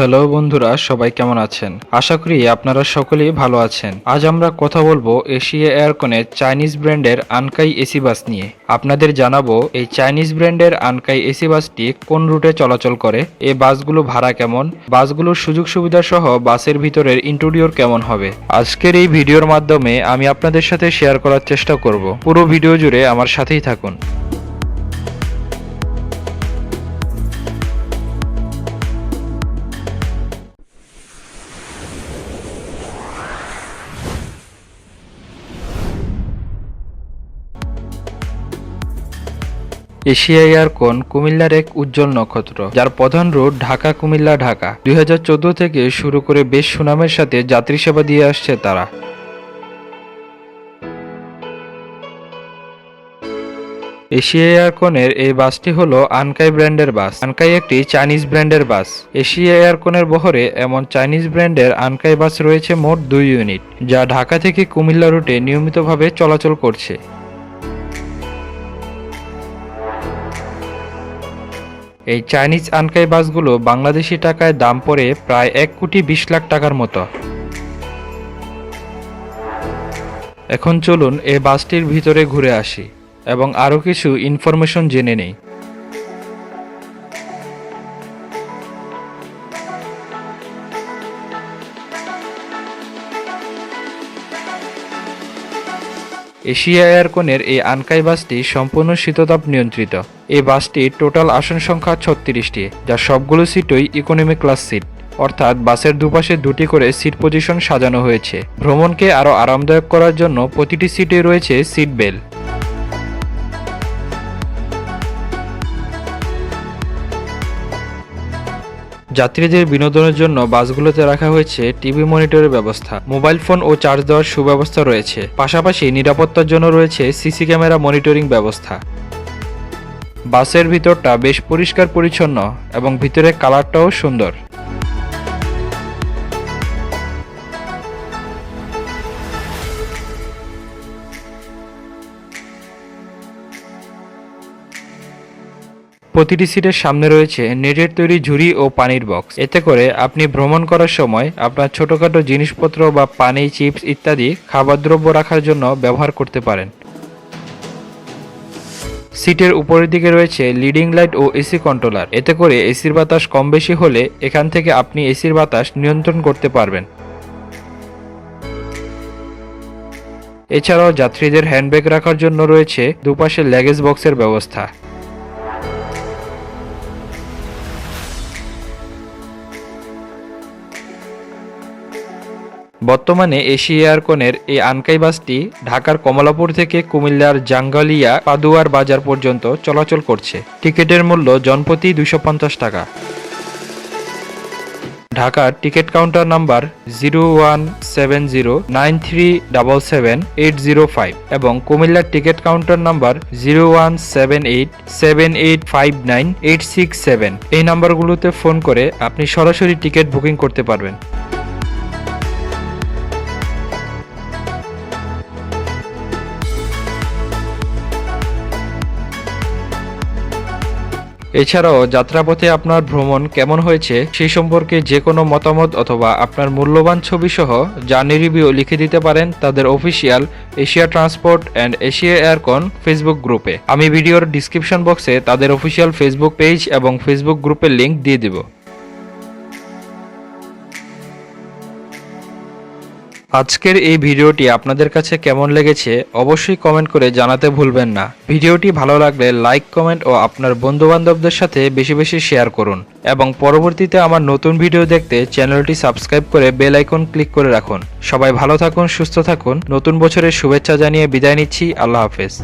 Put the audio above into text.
Hello বন্ধুরা, সবাই কেমন আছেন? আশা করি আপনারা সকলেই ভালো আছেন। আজ আমরা কথা বলব এশিয়া এয়ারকনের চাইনিজ ব্র্যান্ডের আনকাই এসি বাস নিয়ে। আপনাদের জানাব এই চাইনিজ ব্র্যান্ডের আনকাই এসি বাসটি কোন রুটে চলাচল করে, এই বাসগুলো ভাড়া কেমন, বাসগুলোর সুযোগ সুবিধা সহ বাসের ভিতরের ইন্টেরিয়র কেমন হবে। আজকের এই ভিডিওর মাধ্যমে আমি আপনাদের সাথে শেয়ার করার চেষ্টা করব। পুরো ভিডিও জুড়ে আমার সাথেই থাকুন। এশিয়া এয়ারকন কুমিল্লার এক উজ্জ্বল নক্ষত্র, যার প্রধান রুট ঢাকা, কুমিল্লা, ঢাকা। দুই হাজার চোদ্দ থেকে শুরু করে বেশ সুনামের সাথে যাত্রী সেবা দিয়ে আসছে তারা। এশিয়া এয়ারকনের এই বাসটি হলো আনকাই ব্র্যান্ডের বাস। আনকাই একটি চাইনিজ ব্র্যান্ডের বাস। এশিয়া এয়ারকনের বহরে এমন চাইনিজ ব্র্যান্ডের আনকাই বাস রয়েছে মোট দুই ইউনিট, যা ঢাকা থেকে কুমিল্লা রুটে নিয়মিতভাবে চলাচল করছে। এই চাইনিজ আনকাই বাসগুলো বাংলাদেশি টাকায় দাম পড়ে প্রায় এক কোটি বিশ লাখ টাকার মতো। এখন চলুন এই বাসটির ভিতরে ঘুরে আসি এবং আরও কিছু ইনফরমেশন জেনে নেই। এশিয়া এয়ারকোনের এই আনকাই বাসটি সম্পূর্ণ শীততাপ নিয়ন্ত্রিত। এই বাসটি টোটাল আসন সংখ্যা ছত্রিশটি, যা সবগুলো সিটই ইকোনমি ক্লাস সিট অর্থাৎ বাসের দুপাশে দুটি করে সিট পজিশন সাজানো হয়েছে। ভ্রমণকে আরও আরামদায়ক করার জন্য প্রতিটি সিটে রয়েছে সিট বেল্ট যাত্রীদের বিনোদনের জন্য বাসগুলোতে রাখা হয়েছে টিভি মনিটরের ব্যবস্থা, মোবাইল ফোন ও চার্জ দেওয়ার সুব্যবস্থা রয়েছে। পাশাপাশি নিরাপত্তার জন্য রয়েছে সিসি ক্যামেরা মনিটরিং ব্যবস্থা। বাসের ভিতরটা বেশ পরিষ্কার পরিচ্ছন্ন এবং ভিতরের কালারটাও সুন্দর। প্রতিটি সিটের সামনে রয়েছে নেটের তৈরি ঝুড়ি ও পানির বক্স। এতে করে আপনি ভ্রমণ করার সময় আপনার ছোটখাটো জিনিসপত্র বা পানি, চিপস ইত্যাদি খাবারদ্রব্য রাখার জন্য ব্যবহার করতে পারেন। সিটের উপরের দিকে রয়েছে লিডিং লাইট ও এসি কন্ট্রোলার। এতে করে এসির বাতাস কম বেশি হলে এখান থেকে আপনি এসির বাতাস নিয়ন্ত্রণ করতে পারবেন। এছাড়াও যাত্রীদের হ্যান্ডব্যাগ রাখার জন্য রয়েছে দুপাশে ল্যাগেজ বক্সের ব্যবস্থা। বর্তমানে এশিয়া এয়ারকনের এই আনকাই বাসটি ঢাকার কমলাপুর থেকে কুমিল্লার জাঙ্গালিয়া পাদুয়ার বাজার পর্যন্ত চলাচল করছে। টিকিটের মূল্য জনপ্রতি দুশো টাকা। ঢাকার ticket counter number zero one seven zero nine three double seven eight zero five এবং কুমিল্লার ticket counter number zero one seven eight seven eight five nine eight six seven. এই নাম্বারগুলোতে ফোন করে আপনি সরাসরি টিকিট বুকিং করতে পারবেন। এছাড়াও যাত্রাপথে আপনার ভ্রমণ কেমন হয়েছে সেই সম্পর্কে যে কোনো মতামত অথবা আপনার মূল্যবান ছবি সহ জার্নি রিভিউ লিখে দিতে পারেন তাদের official Asia transport and Asia Aircon Facebook গ্রুপে। আমি ভিডিওর ডিসক্রিপশন বক্সে তাদের অফিসিয়াল ফেসবুক পেজ এবং ফেসবুক গ্রুপের লিঙ্ক দিয়ে দিব। আজকের এই ভিডিওটি আপনাদের কাছে কেমন লেগেছে অবশ্যই কমেন্ট করে জানাতে ভুলবেন না। ভিডিওটি ভালো লাগলে লাইক, কমেন্ট ও আপনার বন্ধুবান্ধবদের সাথে বেশি বেশি শেয়ার করুন এবং পরবর্তীতে আমার নতুন ভিডিও দেখতে চ্যানেলটি সাবস্ক্রাইব করে বেল আইকন ক্লিক করে রাখুন। সবাই ভালো থাকুন, সুস্থ থাকুন। নতুন বছরের শুভেচ্ছা জানিয়ে বিদায় নিচ্ছি। আল্লাহ হাফেজ।